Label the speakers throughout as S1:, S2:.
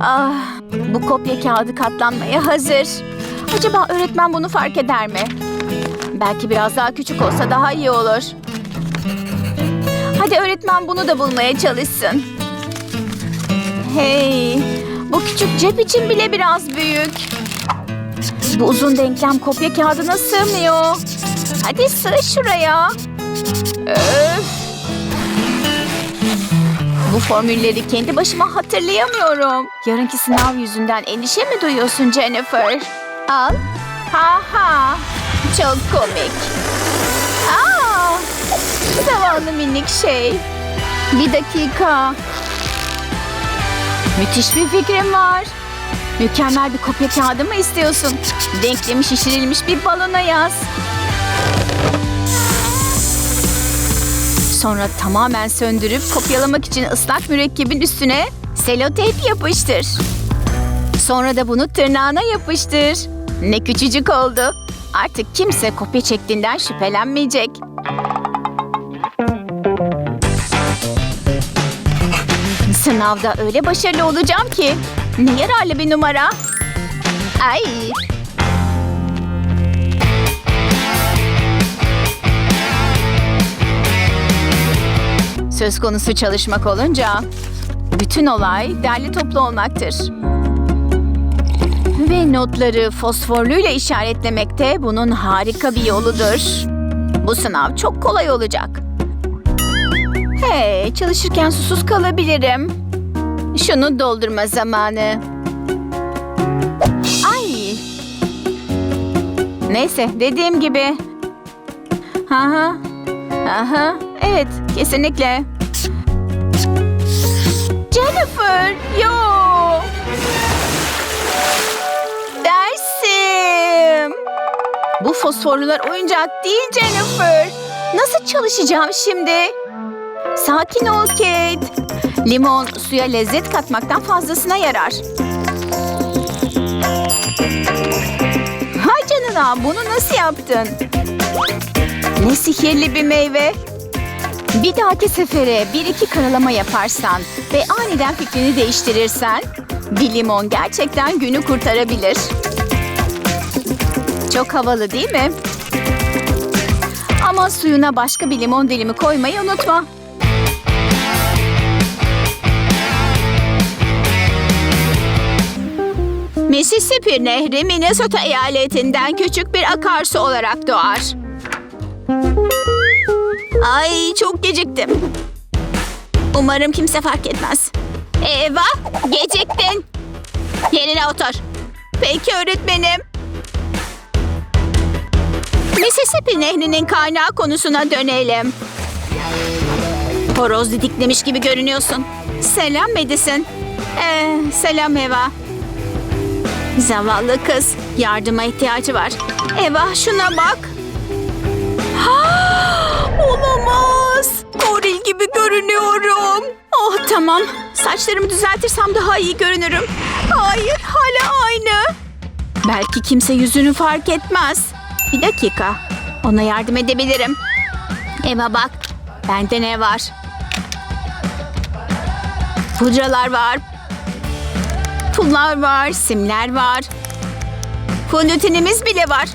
S1: Ah, bu kopya kağıdı katlanmaya hazır. Acaba öğretmen bunu fark eder mi? Belki biraz daha küçük olsa daha iyi olur. Hadi öğretmen bunu da bulmaya çalışsın. Hey, bu küçük cep için bile biraz büyük. Bu uzun denklem kopya kağıdına sığmıyor. Hadi sığ şuraya. Öf. Bu formülleri kendi başıma hatırlayamıyorum. Yarınki sınav yüzünden endişe mi duyuyorsun Jennifer? Al. Ha ha. Çok komik. Aa, zavallı minik şey. Bir dakika. Müthiş bir fikrim var. Mükemmel bir kopya kağıdı mı istiyorsun? Denklemi şişirilmiş bir balona yaz. Sonra tamamen söndürüp kopyalamak için ıslak mürekkebin üstüne seloteyp yapıştır. Sonra da bunu tırnağına yapıştır. Ne küçücük oldu. Artık kimse kopya çektiğinden şüphelenmeyecek. Sınavda öyle başarılı olacağım ki. Ne yararlı bir numara. Ay. Söz konusu çalışmak olunca bütün olay derli toplu olmaktır. Ve notları fosforluyla işaretlemek de bunun harika bir yoludur. Bu sınav çok kolay olacak. Hey, çalışırken susuz kalabilirim. Şunu doldurma zamanı. Ay. Neyse, dediğim gibi. Aha. Aha. Evet, kesinlikle. Jennifer, yo. Dersim. Bu fosforlular oyuncak değil Jennifer. Nasıl çalışacağım şimdi? Sakin ol Kate. Limon suya lezzet katmaktan fazlasına yarar. Hay canına bunu nasıl yaptın? Ne sihirli bir meyve. Bir dahaki sefere bir iki karalama yaparsan ve aniden fikrini değiştirirsen bir limon gerçekten günü kurtarabilir. Çok havalı değil mi? Ama suyuna başka bir limon dilimi koymayı unutma. Mississippi Nehri Minnesota eyaletinden küçük bir akarsu olarak doğar. Ay çok geciktim. Umarım kimse fark etmez. Eyvah geciktin. Yerine otur. Peki öğretmenim. Mississippi Nehri'nin kaynağı konusuna dönelim. Horoz didiklemiş gibi görünüyorsun. Selam Madison. Ee, selam Eva. Zavallı kız. Yardıma ihtiyacı var. Eva şuna bak. Tamam. Saçlarımı düzeltirsem daha iyi görünürüm. Hayır hala aynı. Belki kimse yüzünü fark etmez. Bir dakika. Ona yardım edebilirim. Eva bak. Bende ne var? Pudralar var. Pullar var, simler var. Fondötenimiz bile var.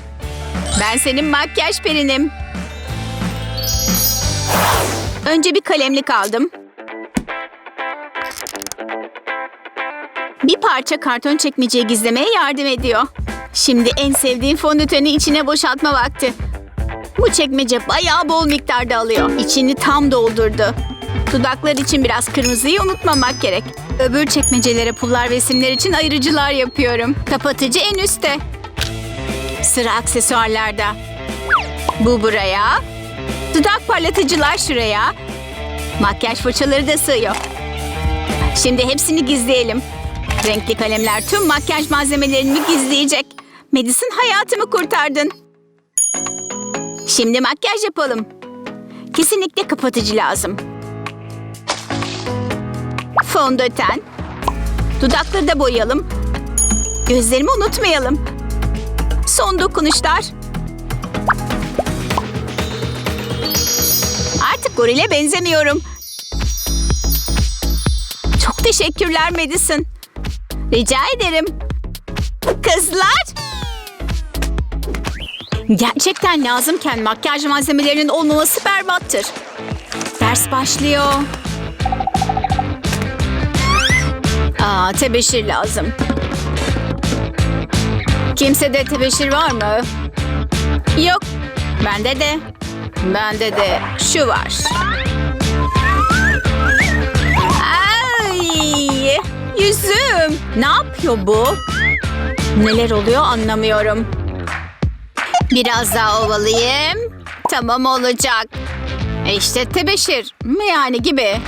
S1: Ben senin makyaj perinim. Önce bir kalemlik aldım. Bir parça karton çekmeceyi gizlemeye yardım ediyor. Şimdi en sevdiğim fondöteni içine boşaltma vakti. Bu çekmece bayağı bol miktarda alıyor. İçini tam doldurdu. Dudaklar için biraz kırmızıyı unutmamak gerek. Öbür çekmecelere pullar ve simler için ayırıcılar yapıyorum. Kapatıcı en üstte. Sıra aksesuarlarda. Bu buraya. Dudak parlatıcılar şuraya. Makyaj fırçaları da sığıyor. Şimdi hepsini gizleyelim. Renkli kalemler tüm makyaj malzemelerini gizleyecek. Madison hayatımı kurtardın. Şimdi makyaj yapalım. Kesinlikle kapatıcı lazım. Fondöten. Dudakları da boyayalım. Gözlerimi unutmayalım. Son dokunuşlar. Artık gorile benzemiyorum. Çok teşekkürler Madison. Rica ederim. Kızlar. Gerçekten lazımken makyaj malzemelerinin olmaması berbattır. Ders başlıyor. Aa, tebeşir lazım. Kimsede tebeşir var mı? Yok. Bende de. Bende de şu var. Bu? Neler oluyor anlamıyorum. Biraz daha ovalayayım. Tamam olacak. E İşte tebeşir. Yani gibi.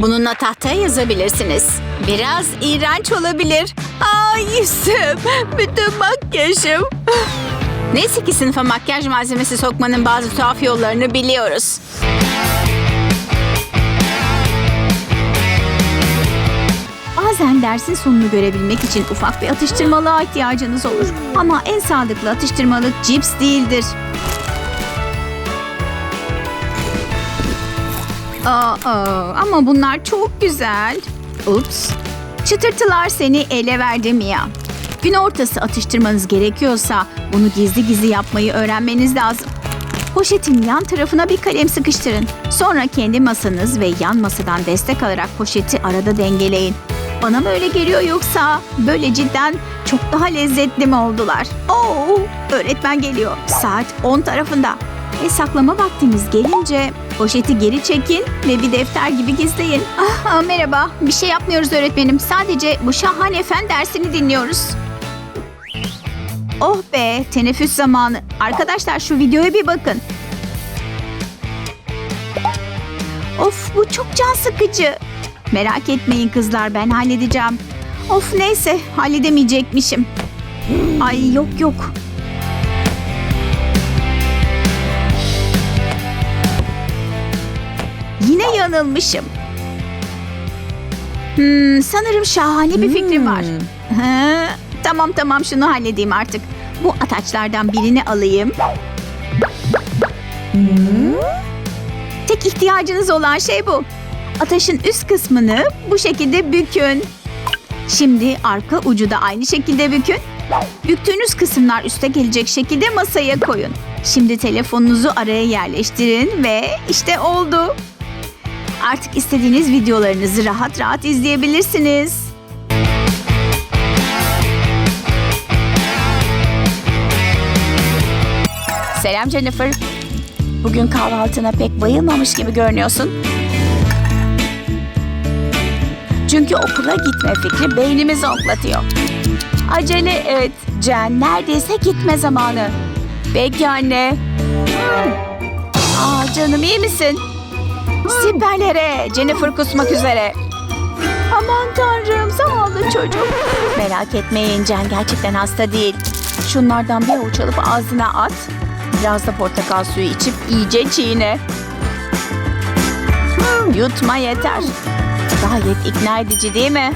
S1: Bununla tahtaya yazabilirsiniz. Biraz iğrenç olabilir. Ay yüzüm. Bütün makyajım. Neyse ki sınıfa makyaj malzemesi sokmanın bazı tuhaf yollarını biliyoruz. Bazen dersin sonunu görebilmek için ufak bir atıştırmalığa ihtiyacınız olur. Ama en sağlıklı atıştırmalık cips değildir. Aa, ama bunlar çok güzel. Ups. Çıtırtılar seni ele verdi Mia. Gün ortası atıştırmanız gerekiyorsa bunu gizli gizli yapmayı öğrenmeniz lazım. Poşetin yan tarafına bir kalem sıkıştırın. Sonra kendi masanız ve yan masadan destek alarak poşeti arada dengeleyin. Bana mı öyle geliyor yoksa böyle cidden çok daha lezzetli mi oldular? Oo, öğretmen geliyor. Saat 10 tarafında. Ve saklama vaktiniz gelince poşeti geri çekin ve bir defter gibi gizleyin. Ah, ah, merhaba. Bir şey yapmıyoruz öğretmenim. Sadece bu şahane fen dersini dinliyoruz. Oh be, teneffüs zamanı. Arkadaşlar şu videoya bir bakın. Of bu çok can sıkıcı. Merak etmeyin kızlar ben halledeceğim. Of neyse halledemeyecekmişim. Ay yok yok. Yine yanılmışım. Hmm, sanırım şahane bir fikrim var. Hı, tamam tamam şunu halledeyim artık. Bu ataçlardan birini alayım. Tek ihtiyacınız olan şey bu. Ataşın üst kısmını bu şekilde bükün. Şimdi arka ucu da aynı şekilde bükün. Büktüğünüz kısımlar üste gelecek şekilde masaya koyun. Şimdi telefonunuzu araya yerleştirin ve işte oldu. Artık istediğiniz videolarınızı rahat rahat izleyebilirsiniz. Selam Jennifer. Bugün kahvaltına pek bayılmamış gibi görünüyorsun. Çünkü okula gitme fikri beynimizi oklatıyor. Acele et. Jen neredeyse gitme zamanı. Peki anne. Aa, canım iyi misin? Siperlere. Jennifer kusmak üzere. Aman tanrım zavallı çocuk. Merak etmeyin Jen gerçekten hasta değil. Şunlardan bir avuç alıp ağzına at. Biraz da portakal suyu içip iyice çiğne. Yutma yeter. Gayet ikna edici değil mi?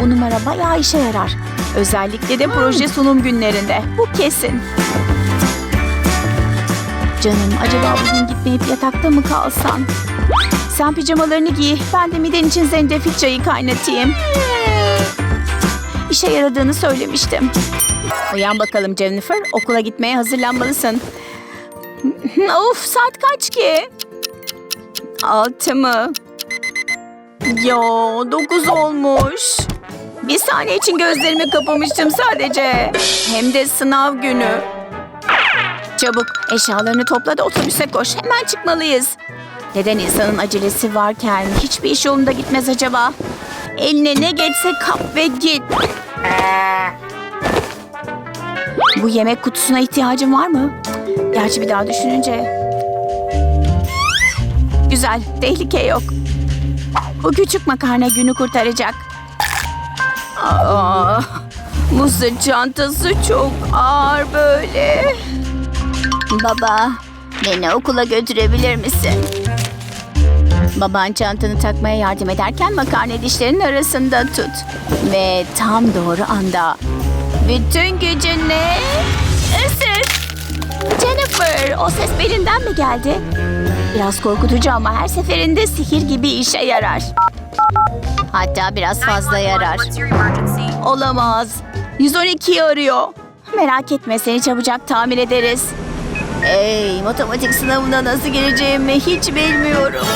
S1: Bu numara bayağı işe yarar. Özellikle de proje sunum günlerinde. Bu kesin. Canım acaba bugün gitmeyip yatakta mı kalsan? Sen pijamalarını giy. Ben de miden için zencefil çayı kaynatayım. İşe yaradığını söylemiştim. Uyan bakalım Jennifer. Okula gitmeye hazırlanmalısın. of saat kaç ki? Altı mı? Yo dokuz olmuş. Bir saniye için gözlerimi kapamıştım sadece. Hem de sınav günü. Çabuk eşyalarını topla da otobüse koş. Hemen çıkmalıyız. Neden insanın acelesi varken hiçbir iş yolunda gitmez acaba? Eline ne geçse kap ve git. Bu yemek kutusuna ihtiyacın var mı? Gerçi bir daha düşününce. Güzel, tehlike yok. Bu küçük makarna günü kurtaracak. Aa, bu çantası çok ağır böyle. Baba, beni okula götürebilir misin? Baban çantanı takmaya yardım ederken makarna dişlerinin arasında tut. Ve tam doğru anda bütün gücünle ısır. Jennifer, o ses belinden mi geldi? Biraz korkutucu ama her seferinde sihir gibi işe yarar. Hatta biraz fazla yarar. Olamaz. 112'yi arıyor. Merak etme seni çabucak tamir ederiz. Ey matematik sınavına nasıl gireceğimi hiç bilmiyorum.